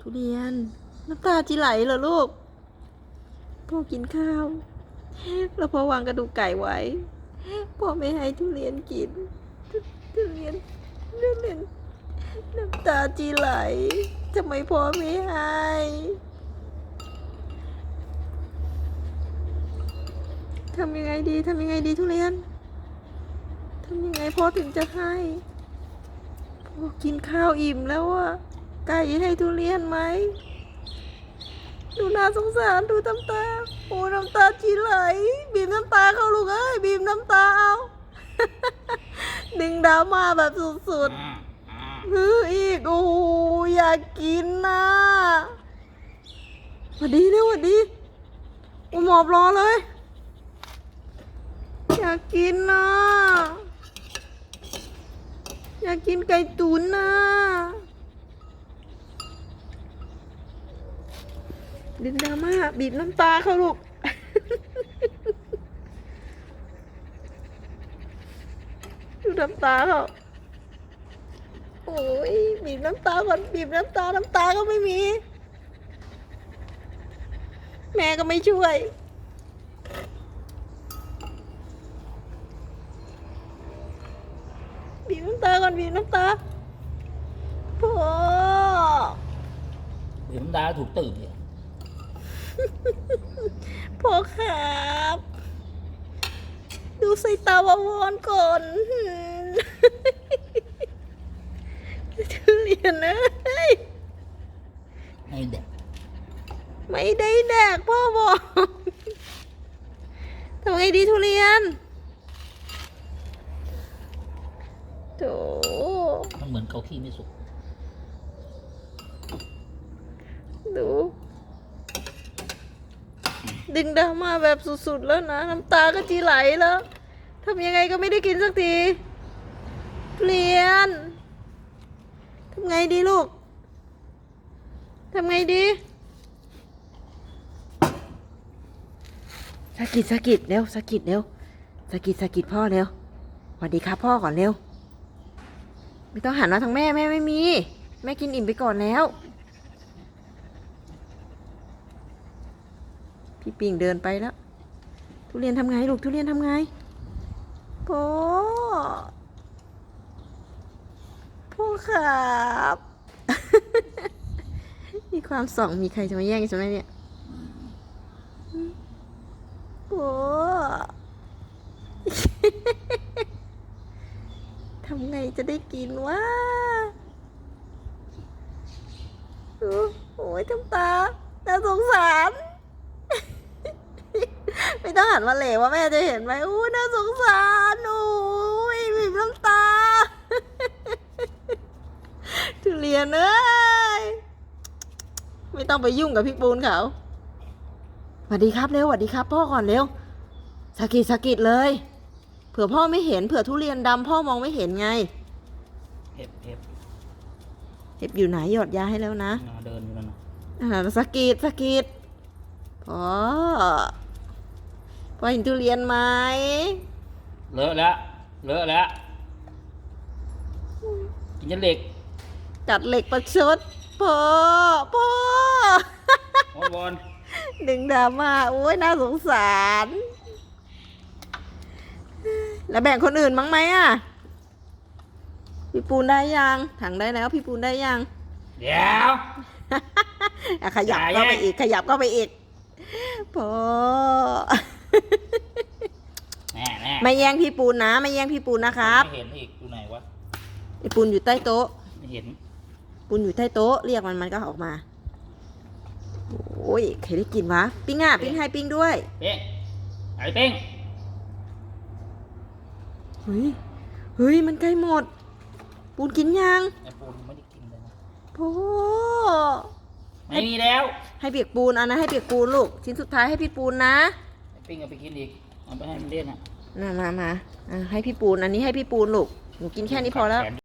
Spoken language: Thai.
ทุเรียน น้ำตาจีไหลเหรอลูกพ่อกินข้าว แล้วพ่อวางกระดูกไก่ไว้ พ่อไม่ให้ทุเรียนกินทุทุเรียนทุเรียนน้ำตาจีไหลทำไมพ่อไม่ให้ทำยังไงดีทำยังไงดีทุเรียนทำยังไงพ่อถึงจะให้พ่อกินข้าวอิ่มแล้วอะ ไก่ให้ทุเรียนไหมดูน่าสงสารดูน้ำตาโอ้น้ำตาจีไหล บีบน้ำตาเขาลูกเอ้ยบีบน้ำตาเอาดึงดราม่าแบบสุดๆฮืออีกโอ้โหอยากกินนะหวัดดีเร็วหวัดดีโอ้หมอบรอเลย อยากกินนะอยากกินไก่ตุ๋นนะ ดึงดราม่าบีบน้ำตาเขาลูก ดูน้ำตาเขาโอ้ยบีบน้ำตาก่อนบีบน้ำตา น้ำตาก็ไม่มี แม่ก็ไม่ช่วยบีบน้ำตาก่อนบีบน้ำตาพ่อ เดี๋ยวมันด่าถูกตื่นเนี่ย พ่อครับ ดูใส่ตาวาวอนก่อนหืมทุเรียนเอ้ยให้เด็กไม่ได้แดกพ่อบอกทำไงดีทุเรียนโถมันเหมือนเกาขี้ไม่สุก ดู ดึงดราม่าแบบสุดๆแล้วนะ น้ำตาก็จีไหลแล้วทำยังไงก็ไม่ได้กินสักทีทุเรียนทำไงดีลูกทำไงดีสะกิดสะกิดเร็วสะกิดเร็วสะกิดสะกิดพ่อเร็วสวัสดีครับพ่อก่อนเร็ว ไม่ต้องหันมาทางแม่แม่ไม่มี แม่กินอิ่มไปก่อนแล้ว พี่ปิ่งเดินไปแล้ว ทุเรียนทำไงลูกทุเรียนทำไงพ่อพ่อครับมีความส่องมีใครจะมาแย่งฉันไหมเนี่ยพ่อทำไงจะได้กินวะโอ้โหทำตาน่าสงสาร ม่ต้องหันมาเหลวว่าแม่จะเห็นไหมอู้น่าสงสารโอ้ยบีบน้ำตาทุเรียนเอ้ยไม่ต้องไปยุ่งกับพี่ปูนเขาสวัสดีครับเร็วสวัสดีครับ พ่อก่อนเร็วสะกิดสะกิดเลย เผื่อพ่อไม่เห็นเผื่อทุเรียนดำพ่อมองไม่เห็นไงเห็บเห็บเห็บอยู่ไหนหยอดยาให้แล้วนะน่าเดินอยู่นั่นนะอ่าสะกิดสะกิดพ่อ พ่อเห็นทุเรียนไหมเลอะแล้วเลอะแล้วกินยันเหล็กกัดเหล็กประชดพ่อพ่อวอนวอนดึงดราม่าโอ้ยน่าสงสาร แล้วแบ่งคนอื่นมั้งไหมอะ พี่ปูนได้ยังถังได้แล้ว พี่ปูนได้ยัง เดี๋ยวอะขยับอย่าเข้าไปแย่งอีกขยับเข้าไปอีกพ่อแน่แน่ ไม่แย่งพี่ปูนนะ ไม่แย่งพี่ปูนนะครับไม่เห็นอีกอยู่ไหนวะไอ้ปูนอยู่ใต้โต๊ะ ไม่เห็นปูนอยู่ใต้โต๊ะเรียกมันมันก็ออกมา โอ้ยใครได้กินวะ ปิ้งอะปิ้งให้ปิ้งด้วยเป้งไอ้เป้งเฮ้ยเฮ้ยมันใกล้หมด ปูนกินยังไอ้ปูนไม่ได้กินเลยนะพ่อไม่มีแล้วให้เปียกปูนเอานะให้เปียกปูนลูกชิ้นสุดท้ายให้พี่ปูนนะไอ้ปิ้งเอาไปกินอีกเอาไปให้มันเล่นอะ มามามาอะให้พี่ปูน อันนี้ให้พี่ปูนลูก หนูกินแค่นี้พอแล้ว